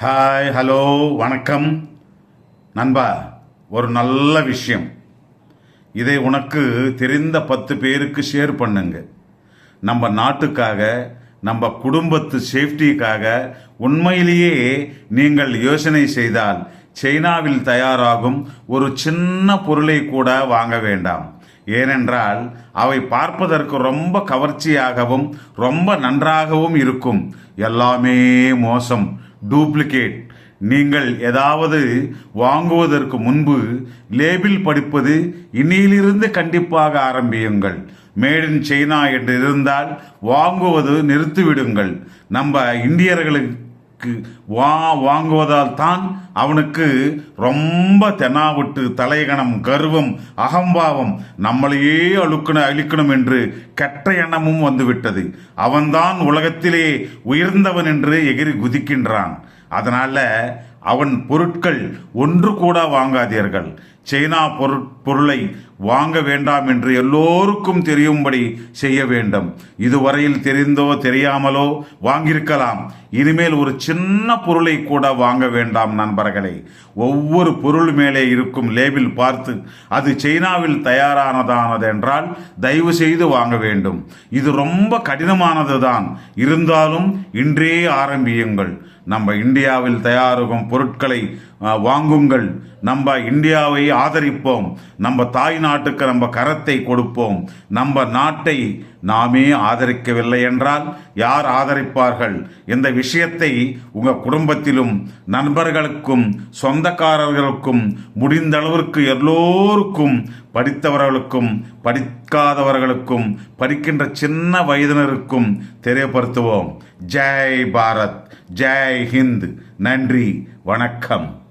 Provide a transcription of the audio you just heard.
Hi hello வணக்கம். நண்பா ஒரு நல்ல விஷயம். இதை உனக்கு தெரிந்த பத்து பேருக்கு ஷேர் பண்ணுங்க. நம்ம நாட்டுக்காக நம்ம குடும்பத்து சேஃப்டிக்காக உண்மையிலேயே நீங்கள் யோசனை செய்தால் சைனாவில் தயாராகும் ஒரு சின்ன பொருளை கூட வாங்க வேண்டாம். ஏனென்றால் அவை பார்ப்பதற்கு ரொம்ப கவர்ச்சியாகவும் ரொம்ப நன்றாகவும் இருக்கும். எல்லாமே மோசம். டூப்ளிகேட் நீங்கள் ஏதாவது வாங்குவதற்கு முன்பு லேபிள் படிப்பது இனியிலிருந்து கண்டிப்பாக ஆரம்பியுங்கள். மேட் இன் சைனா என்று இருந்தால் வாங்குவது நிறுத்திவிடுங்கள். நம்ம இந்தியர்களுக்கு வா வாங்குவதால் தான் அவனுக்கு ரொம்ப தெனாவிட்டு தலைகணம் கர்வம் அகம்பாவம் நம்மளையே அழுக்கண அழிக்கணும் என்று கெட்ட எண்ணமும் வந்துவிட்டது. அவன்தான் உலகத்திலே உயர்ந்தவன் என்று எகிரி குதிக்கின்றான். அதனால அவன் பொருட்கள் ஒன்று கூட வாங்காதீர்கள். சைனா பொருளை வாங்க வேண்டாம் என்று எல்லோருக்கும் தெரியும்படி செய்ய வேண்டும். இதுவரையில் தெரிந்தோ தெரியாமலோ வாங்கியிருக்கலாம். இனிமேல் ஒரு சின்ன பொருளை கூட வாங்க வேண்டாம் நண்பர்களே. ஒவ்வொரு பொருள் மேலே இருக்கும் லேபிள் பார்த்து அது சைனாவில் தயாரானதானது என்றால் தயவு செய்து வாங்க வேண்டும். இது ரொம்ப கடினமானதுதான். இருந்தாலும் இன்றே ஆரம்பியுங்கள். நம்ம இந்தியாவில் தயாராகும் பொருட்களை வாங்குங்கள். நம்ம இந்தியாவை ஆதரிப்போம். நம்ம தாய் நாட்டுக்கு நம்ம கரத்தை கொடுப்போம். நம்ம நாட்டை நாமே ஆதரிக்கவில்லை என்றால் யார் ஆதரிப்பார்கள்? இந்த விஷயத்தை உங்க குடும்பத்திலும் நண்பர்களுக்கும் சொந்தக்காரர்களுக்கும் முடிந்த அளவிற்கு எல்லோருக்கும் படித்தவர்களுக்கும் படிக்காதவர்களுக்கும் படிக்கின்ற சின்ன வயதினருக்கும் தெரியப்படுத்துவோம். ஜெய் பாரத் ஜெய் ஹிந்த். நன்றி வணக்கம்.